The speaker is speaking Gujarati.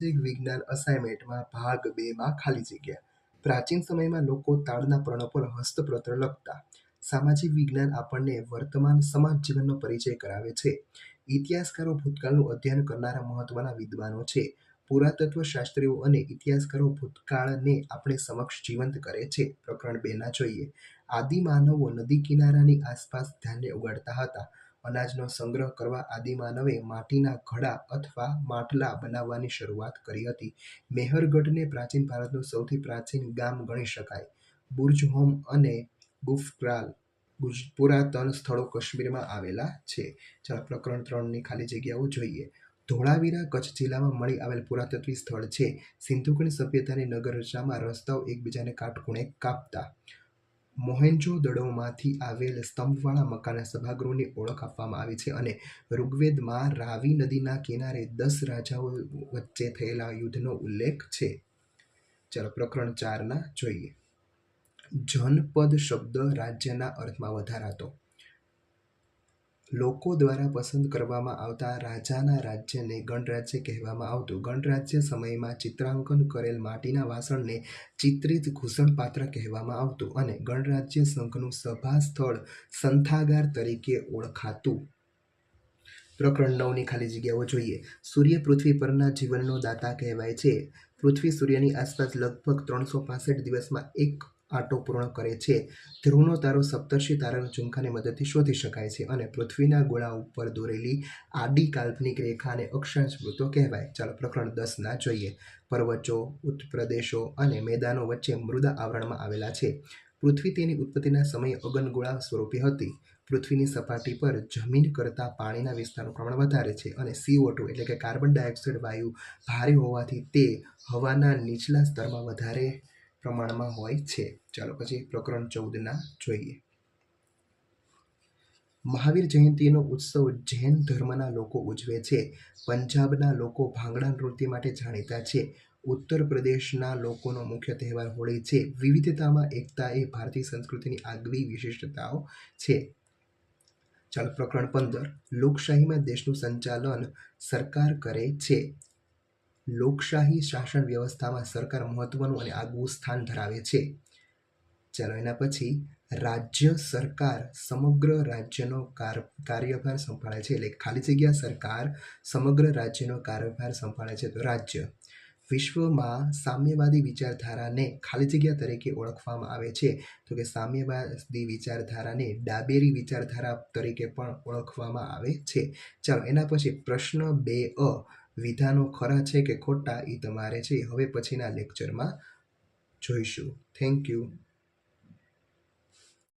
સામાજિક વિજ્ઞાન અસાઇનમેન્ટમાં ભાગ બેમાં ખાલી જગ્યા પ્રાચીન સમયમાં લોકો તાળના પર્ણો પર હસ્તપ્રત લખતા. સામાજિક વિજ્ઞાન આપણને વર્તમાન સમાજ જીવનનો પરિચય કરાવે છે. ઇતિહાસકારો ભૂતકાળનું અધ્યયન કરનારા મહત્વના વિદ્વાનો છે. પુરાતત્વશાસ્ત્રીઓ અને ઇતિહાસકારો ભૂતકાળને આપણે સમક્ષ જીવંત કરે છે. પ્રકરણ બે ના જોઈએ. આદિમાનવો નદી કિનારાની આસપાસ ધાન્ય ઉગાડતા હતા. અનાજનો સંગ્રહ કરવા આદિમાનવે માટીના ઘડા અથવા માટલા બનાવવાની શરૂઆત કરી હતી. મેહરગઢને પ્રાચીન ભારતનું સૌથી પ્રાચીન ગામ ગણી શકાય. બુર્જહોમ અને ગુફ્રાલ પુરાતન સ્થળો કાશ્મીરમાં આવેલા છે. ચાલો પ્રકરણ ત્રણની ખાલી જગ્યાઓ જોઈએ. ધોળાવીરા કચ્છ જિલ્લામાં મળી આવેલ પુરાતત્વીય સ્થળ છે. સિંધુકીની સભ્યતાની નગર રચનામાં રસ્તાઓ એકબીજાને કાટખૂણે કાપતા. મોહેંજો-દડોમાંથી આવેલ સ્તંભવાળા મકાનના સભાગૃહની ઓળખ આપવામાં આવી છે અને ઋગ્વેદમાં રાવી નદીના કિનારે દસ રાજાઓ વચ્ચે થયેલા યુદ્ધનો ઉલ્લેખ છે. ચાલો પ્રકરણ ચારના જોઈએ. જનપદ શબ્દ રાજ્યના અર્થમાં વધારાતો. લોકો દ્વારા પસંદ કરવામાં આવતા રાજાના રાજ્યને ગણરાજ્ય કહેવામાં આવતું. ગણરાજ્ય સમયમાં ચિત્રાંકન કરેલ માટીના વાસણને ચિત્રિત ઘૂસણપાત્ર કહેવામાં આવતું અને ગણરાજ્ય સંઘનું સભા સ્થળ સંથાગાર તરીકે ઓળખાતું. પ્રકરણ નવની ખાલી જગ્યાઓ જોઈએ. સૂર્ય પૃથ્વી પરના જીવનનો દાતા કહેવાય છે. પૃથ્વી સૂર્યની આસપાસ લગભગ ત્રણસો પાંસઠ દિવસમાં એક આંટો પૂર્ણ કરે છે. ધ્રુવનો તારો સપ્તર્ષિ તારાના ઝુમખાની મદદથી શોધી શકાય છે અને પૃથ્વીના ગોળા ઉપર દોરેલી આડી કાલ્પનિક રેખાને અક્ષાંશ વૃત્તો કહેવાય. ચાલો પ્રકરણ દસ ના જોઈએ. પર્વતો, ઉત્પ્રદેશો અને મેદાનો વચ્ચે મૃદા આવરણમાં આવેલા છે. પૃથ્વી તેની ઉત્પત્તિના સમયે અગનગોળા સ્વરૂપે હતી. પૃથ્વીની સપાટી પર જમીન કરતાં પાણીના વિસ્તારનું પ્રમાણ વધારે છે અને સીઓટુ એટલે કે કાર્બન ડાયોક્સાઇડ વાયુ ભારે હોવાથી તે હવાના નીચલા સ્તરમાં વધારે પ્રમાણમાં હોય છે. ચાલો પછી પ્રકરણ ચૌદના જોઈએ. મહાવીર જયંતીનો ઉત્સવ જૈન ધર્મના લોકો ઉજવે છે. પંજાબના લોકો ભાંગડા નૃત્ય માટે જાણીતા છે. ઉત્તર પ્રદેશના લોકોનો મુખ્ય તહેવાર હોળી છે. વિવિધતામાં એકતા એ ભારતીય સંસ્કૃતિની આગવી વિશિષ્ટતાઓ છે. ચાલો પ્રકરણ પંદર. લોકશાહીમાં દેશનું સંચાલન સરકાર કરે છે. લોકશાહી શાસન વ્યવસ્થામાં સરકાર મહત્વનું અને આગવું સ્થાન ધરાવે છે. ચાલો એના પછી રાજ્ય સરકાર સમગ્ર રાજ્યનો કાર્યભાર સંભાળે છે એટલે ખાલી જગ્યા સરકાર સમગ્ર રાજ્યનો કાર્યભાર સંભાળે છે તો રાજ્ય. વિશ્વમાં સામ્યવાદી વિચારધારાને ખાલી જગ્યા તરીકે ઓળખવામાં આવે છે તો કે સામ્યવાદી વિચારધારાને ડાબેરી વિચારધારા તરીકે પણ ઓળખવામાં આવે છે. ચાલો એના પછી પ્રશ્ન બે અ વિધાનો ખરા છે કે ખોટા એ તમારે છે હવે પછીના લેક્ચરમાં જોઈશું. Thank you